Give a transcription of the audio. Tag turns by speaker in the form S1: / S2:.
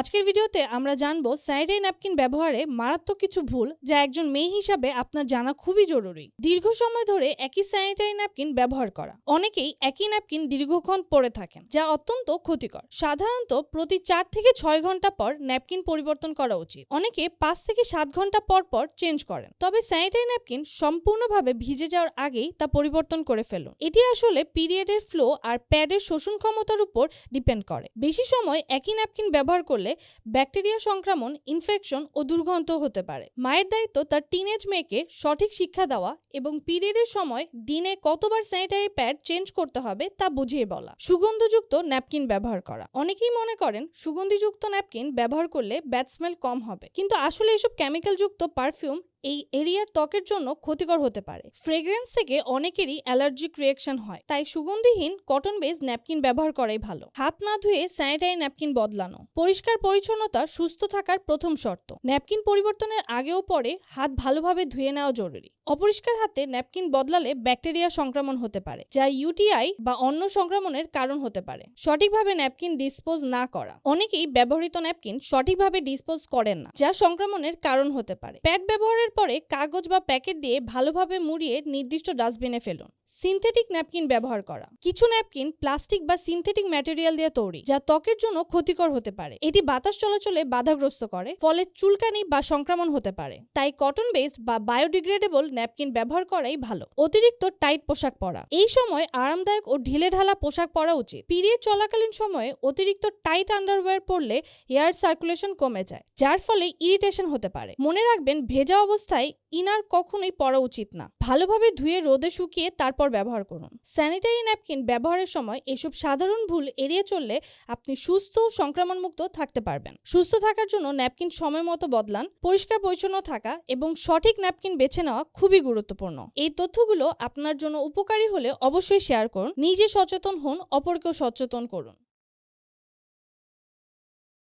S1: আজকের ভিডিওতে আমরা জানব স্যানিটারি ন্যাপকিন ব্যবহারে মারাত্মক কিছু ভুল যা একজন মেয়ে হিসাবে আপনার জানা খুবই জরুরি। দীর্ঘ সময় ধরে একই স্যানিটারি ন্যাপকিন ব্যবহার করা। অনেকেই একই ন্যাপকিন দীর্ঘক্ষণ পরে থাকেন, যা অত্যন্ত ক্ষতিকর। সাধারণত প্রতি চার থেকে ছয় ঘণ্টা পর ন্যাপকিন পরিবর্তন করা উচিত। অনেকে পাঁচ থেকে সাত ঘণ্টা পর পর চেঞ্জ করেন। তবে স্যানিটারি ন্যাপকিন সম্পূর্ণভাবে ভিজে যাওয়ার আগেই তা পরিবর্তন করে ফেলুন। এটি আসলে পিরিয়ডের ফ্লো আর প্যাডের শোষণ ক্ষমতার উপর ডিপেন্ড করে। বেশি সময় একই ন্যাপকিন ব্যবহার করলে ব্যাকটেরিয়া সংক্রমণ ইনফেকশন ও দুর্গন্ধ হতে পারে। মায়ের দায়িত্ব তার টিনেজ মেয়েকে সঠিক শিক্ষা দেওয়া এবং পিরিয়ডের সময় দিনে কতবার স্যানিটারি প্যাড চেঞ্জ করতে হবে তা বুঝিয়ে বলা। সুগন্ধযুক্ত ন্যাপকিন ব্যবহার করা। অনেকেই মনে করেন সুগন্ধিযুক্ত ন্যাপকিন ব্যবহার করলে ব্যাড স্মেল কম হবে। কিন্তু আসলে এসব কেমিক্যালযুক্ত পারফিউম এই এরিয়ার ত্বকের জন্য ক্ষতিকর হতে পারে। ফ্রেগ্রেন্স থেকে অনেকেরই অ্যালার্জিক রিয়েকশন হয়, তাই সুগন্ধিহীন কটন বেস ন্যাপকিন ব্যবহার করাই ভালো। হাত না ধুয়ে স্যানিটারি ন্যাপকিন বদলানো। পরিষ্কার পরিচ্ছন্নতা, সুস্থ থাকার প্রথম শর্ত। ন্যাপকিন পরিবর্তনের আগেও পরে হাত ভালোভাবে ধুয়ে নেওয়া জরুরি। অপরিষ্কার হাতে ন্যাপকিন বদলালে ব্যাকটেরিয়া সংক্রমণ হতে পারে, যা ইউটিআই বা অন্য সংক্রমণের কারণ হতে পারে। সঠিকভাবে ন্যাপকিন ডিসপোজ না করা। অনেকেই ব্যবহৃত ন্যাপকিন সঠিকভাবে ডিসপোজ করেন না, যা সংক্রমণের কারণ হতে পারে। প্যাড ব্যবহারের পরে কাগজ বা প্যাকেট দিয়ে ভালোভাবে মুড়িয়ে নির্দিষ্ট ডাস্টবিনে ফেলুন। সিনথেটিক ন্যাপকিন ব্যবহার করা। কিছু ন্যাপকিন প্লাস্টিক বা সিনথেটিক ম্যাটেরিয়াল দিয়ে তৈরি, যা ত্বকের জন্য ক্ষতিকর হতে পারে। এটি বাতাস চলাচলে বাধাগ্রস্ত করে, ফলে চুলকানি বা সংক্রমণ হতে পারে। তাই কটন বেসড বা বায়োডিগ্রেডেবল ন্যাপকিন ব্যবহার করাই ভালো। অতিরিক্ত টাইট পোশাক পরা। এই সময় আরামদায়ক ও ঢিলে ঢালা পোশাক পরা উচিত। পিরিয়ড চলাকালীন সময়ে অতিরিক্ত টাইট আন্ডারওয়্যার পরলে এয়ার সার্কুলেশন কমে যায়, যার ফলে ইরিটেশন হতে পারে। মনে রাখবেন, ভেজা অবস্থায় ইনার কখনোই পরা উচিত না। ভালোভাবে ধুয়ে রোদে শুকিয়ে তারপর ব্যবহার করুন। স্যানিটারি ন্যাপকিন ব্যবহারের সময় এসব সাধারণ ভুল এড়িয়ে চললে আপনি সুস্থ ও সংক্রমণমুক্ত থাকতে পারবেন। সুস্থ থাকার জন্য ন্যাপকিন সময় মতো বদলান, পরিষ্কার পরিচ্ছন্ন থাকা এবং সঠিক ন্যাপকিন বেছে নেওয়া খুবই গুরুত্বপূর্ণ। এই তথ্যগুলো আপনার জন্য উপকারী হলে অবশ্যই শেয়ার করুন, নিজে সচেতন হন, অপরকেও সচেতন করুন।